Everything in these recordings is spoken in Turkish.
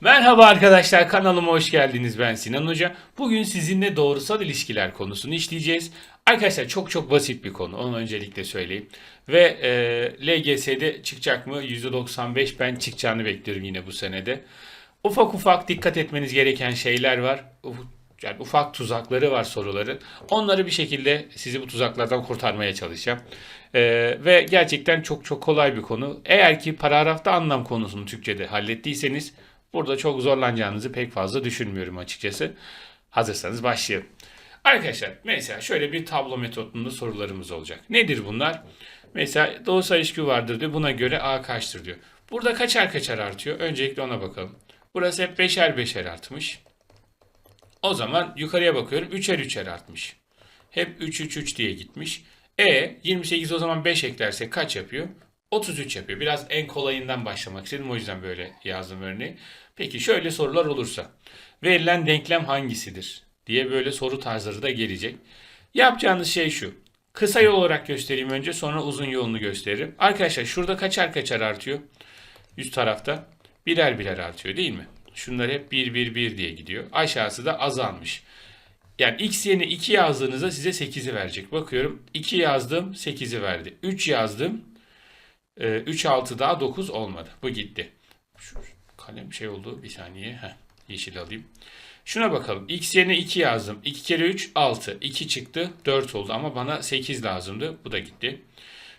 Merhaba arkadaşlar kanalıma hoş geldiniz ben Sinan Hoca. Bugün sizinle doğrusal ilişkiler konusunu işleyeceğiz. Arkadaşlar çok çok basit bir konu onu öncelikle söyleyeyim. Ve e, LGS'de çıkacak mı? %95 ben çıkacağını bekliyorum yine bu senede. Ufak ufak dikkat etmeniz gereken şeyler var. Yani ufak tuzakları var soruların. Onları bir şekilde sizi bu tuzaklardan kurtarmaya çalışacağım. E, ve gerçekten çok çok kolay bir konu. Eğer ki paragrafta anlam konusunu Türkçe'de hallettiyseniz Burada çok zorlanacağınızı pek fazla düşünmüyorum açıkçası. Hazırsanız başlayalım. Arkadaşlar mesela şöyle bir tablo metodunda sorularımız olacak. Nedir bunlar? Mesela doğusal ilişki vardır diyor. Buna göre A kaçtır diyor. Burada kaçar kaçar artıyor. Öncelikle ona bakalım. Burası hep beşer beşer artmış. O zaman yukarıya bakıyorum. Üçer üçer artmış. Hep 3 3 3 diye gitmiş. E 28 o zaman 5 eklersek kaç yapıyor? 33 yapıyor. Biraz en kolayından başlamak istedim. O yüzden böyle yazdım örneği. Peki şöyle sorular olursa. Verilen denklem hangisidir? diye böyle soru tarzları da gelecek. Yapacağınız şey şu. Kısa yol olarak göstereyim önce sonra uzun yolunu gösteririm. Arkadaşlar şurada kaçar kaçar artıyor. Üst tarafta birer birer artıyor değil mi? Şunlar hep 1 1 1 diye gidiyor. Aşağısı da azalmış. Yani x yerine 2 yazdığınızda size 8'i verecek. Bakıyorum 2 yazdım 8'i verdi. 3 yazdım 3 6 daha 9 olmadı. Bu gitti. Şu kalem şey oldu bir saniye. Heh, yeşil alayım. Şuna bakalım. X yerine 2 yazdım. 2 kere 3 6. 2 çıktı 4 oldu ama bana 8 lazımdı. Bu da gitti.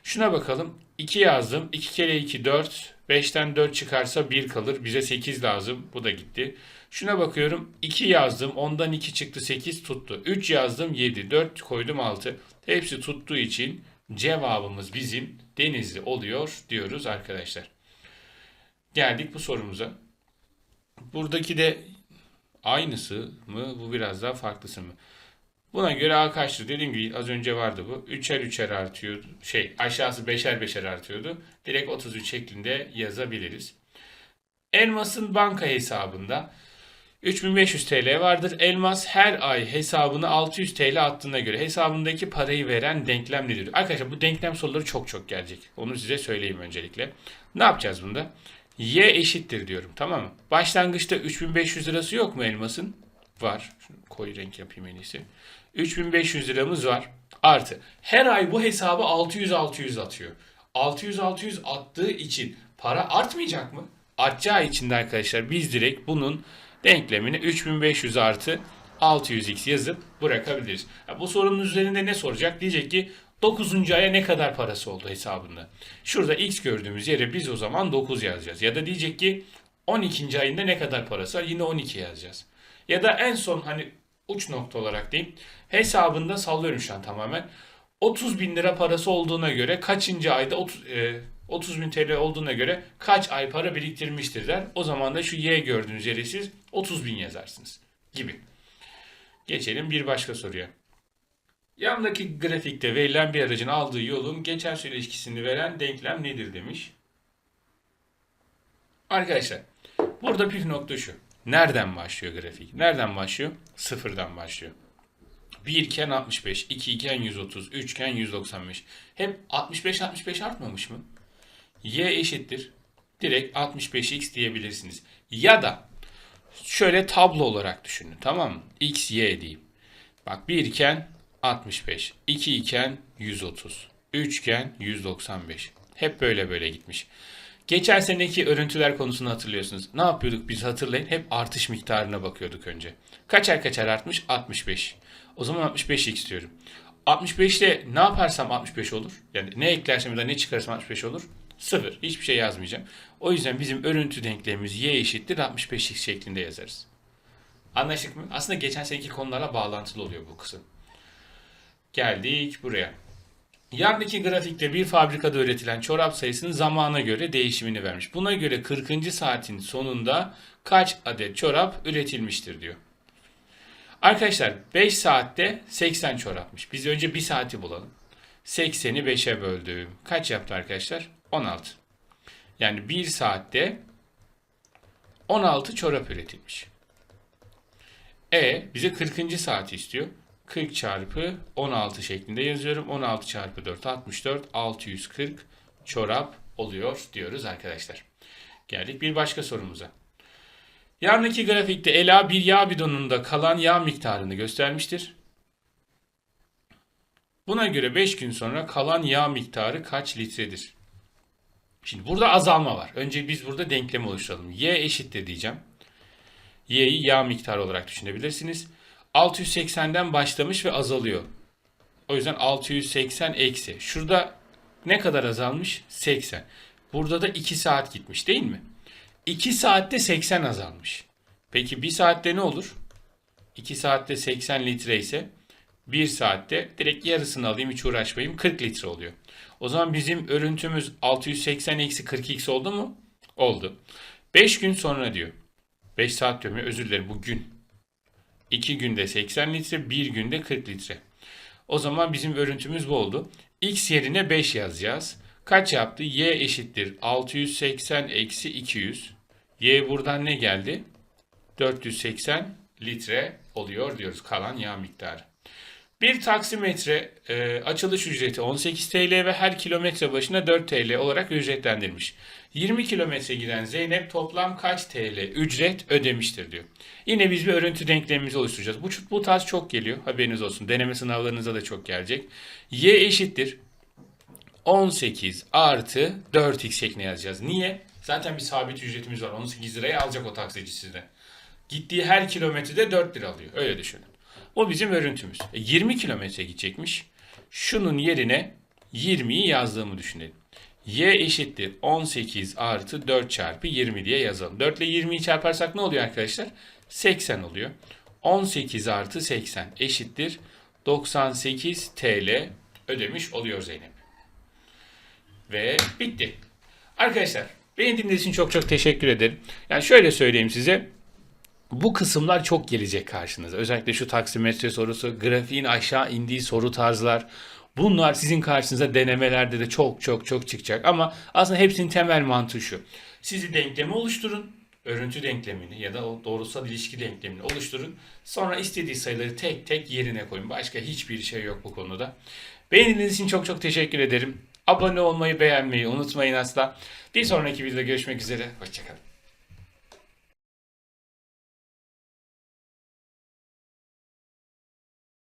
Şuna bakalım. 2 yazdım. 2 kere 2 4. 5'ten 4 çıkarsa 1 kalır. Bize 8 lazım. Bu da gitti. Şuna bakıyorum. 2 yazdım. Ondan 2 çıktı 8 tuttu. 3 yazdım 7. 4 koydum 6. Hepsi tuttuğu için cevabımız bizim Denizli oluyor diyoruz arkadaşlar. Geldik bu sorumuza. Buradaki de aynısı mı? Bu biraz daha farklısı mı? Buna göre A kaçtır? Dediğim gibi az önce vardı bu. Üçer üçer artıyordu. Şey aşağısı beşer beşer artıyordu. Direkt 33 şeklinde yazabiliriz. Elmas'ın banka hesabında 3500 TL vardır. Elmas her ay hesabına 600 TL attığına göre hesabındaki parayı veren denklem nedir? Arkadaşlar bu denklem soruları çok çok gelecek. Onu size söyleyeyim öncelikle. Ne yapacağız bunda? Y eşittir diyorum tamam mı? Başlangıçta 3500 lirası yok mu elmasın? Var. Şunu koyu renk yapayım en iyisi. 3500 liramız var. Artı. Her ay bu hesabı 600-600 atıyor. 600-600 attığı için para artmayacak mı? Artacağı için de arkadaşlar biz direkt bunun denklemini 3500 artı 600x yazıp bırakabiliriz. Bu sorunun üzerinde ne soracak? Diyecek ki 9. aya ne kadar parası oldu hesabında? Şurada x gördüğümüz yere biz o zaman 9 yazacağız. Ya da diyecek ki 12. ayında ne kadar parası var? Yine 12 yazacağız. Ya da en son hani uç nokta olarak diyeyim. Hesabında sallıyorum şu an tamamen. 30 bin lira parası olduğuna göre kaçıncı ayda 30, e, 30 bin TL olduğuna göre kaç ay para biriktirmiştir der. O zaman da şu Y gördüğünüz yere siz 30 bin yazarsınız gibi. Geçelim bir başka soruya. Yandaki grafikte verilen bir aracın aldığı yolun geçer süre ilişkisini veren denklem nedir demiş. Arkadaşlar burada püf nokta şu. Nereden başlıyor grafik? Nereden başlıyor? Sıfırdan başlıyor. 1 iken 65, 2 iken 130, 3 iken 195. Hep 65 65 artmamış mı? Y eşittir. Direkt 65x diyebilirsiniz. Ya da şöyle tablo olarak düşünün tamam mı? X, Y diyeyim. Bak 1 iken 65, 2 iken 130, 3 iken 195. Hep böyle böyle gitmiş. Geçen seneki örüntüler konusunu hatırlıyorsunuz. Ne yapıyorduk biz hatırlayın. Hep artış miktarına bakıyorduk önce. Kaçar kaçar artmış? 65. O zaman 65x diyorum. 65 ile ne yaparsam 65 olur. Yani ne eklersem ya da ne çıkarsam 65 olur. Sıfır. Hiçbir şey yazmayacağım. O yüzden bizim örüntü denklemimiz y eşittir 65x şeklinde yazarız. Anlaştık mı? Aslında geçen seneki konularla bağlantılı oluyor bu kısım. Geldik buraya. Yandaki grafikte bir fabrikada üretilen çorap sayısının zamana göre değişimini vermiş. Buna göre 40. saatin sonunda kaç adet çorap üretilmiştir diyor. Arkadaşlar 5 saatte 80 çorapmış. Biz önce 1 saati bulalım. 80'i 5'e böldüm. Kaç yaptı arkadaşlar? 16. Yani 1 saatte 16 çorap üretilmiş. E bize 40. saati istiyor. 40 çarpı 16 şeklinde yazıyorum. 16 çarpı 4 64 640 çorap oluyor diyoruz arkadaşlar. Geldik bir başka sorumuza. Yarındaki grafikte Ela bir yağ bidonunda kalan yağ miktarını göstermiştir. Buna göre 5 gün sonra kalan yağ miktarı kaç litredir? Şimdi burada azalma var. Önce biz burada denklem oluşturalım. Y eşittir diyeceğim. Y'yi yağ miktarı olarak düşünebilirsiniz. 680'den başlamış ve azalıyor. O yüzden 680 eksi. Şurada ne kadar azalmış? 80. Burada da 2 saat gitmiş değil mi? 2 saatte 80 azalmış. Peki 1 saatte ne olur? 2 saatte 80 litre ise 1 saatte direkt yarısını alayım hiç uğraşmayayım 40 litre oluyor. O zaman bizim örüntümüz 680 eksi 40x oldu mu? Oldu. 5 gün sonra diyor. 5 saat diyorum ya özür dilerim bu gün. 2 günde 80 litre 1 günde 40 litre. O zaman bizim örüntümüz bu oldu. X yerine 5 yazacağız. Kaç yaptı? Y eşittir 680 eksi 200. Y buradan ne geldi? 480 litre oluyor diyoruz kalan yağ miktarı. Bir taksimetre e, açılış ücreti 18 TL ve her kilometre başına 4 TL olarak ücretlendirmiş. 20 kilometre giden Zeynep toplam kaç TL ücret ödemiştir diyor. Yine biz bir örüntü denklemimizi oluşturacağız. Bu, bu tarz çok geliyor haberiniz olsun. Deneme sınavlarınıza da çok gelecek. Y eşittir 18 artı 4x şeklinde yazacağız. Niye? Zaten bir sabit ücretimiz var. 18 liraya alacak o taksici sizden. Gittiği her kilometrede 4 lira alıyor. Öyle düşünün. O bizim örüntümüz. E, 20 kilometre gidecekmiş. Şunun yerine 20'yi yazdığımı düşünelim. Y eşittir 18 artı 4 çarpı 20 diye yazalım. 4 ile 20'yi çarparsak ne oluyor arkadaşlar? 80 oluyor. 18 artı 80 eşittir 98 TL ödemiş oluyor Zeynep. Ve bitti. Arkadaşlar beni dinlediğiniz için çok çok teşekkür ederim. Yani şöyle söyleyeyim size. Bu kısımlar çok gelecek karşınıza. Özellikle şu taksimetre sorusu, grafiğin aşağı indiği soru tarzlar. Bunlar sizin karşınıza denemelerde de çok çok çok çıkacak. Ama aslında hepsinin temel mantığı şu. Sizi denklemi oluşturun. Örüntü denklemini ya da o doğrusal ilişki denklemini oluşturun. Sonra istediği sayıları tek tek yerine koyun. Başka hiçbir şey yok bu konuda. Beğendiğiniz için çok çok teşekkür ederim. Abone olmayı, beğenmeyi unutmayın asla. Bir sonraki videoda görüşmek üzere. Hoşçakalın.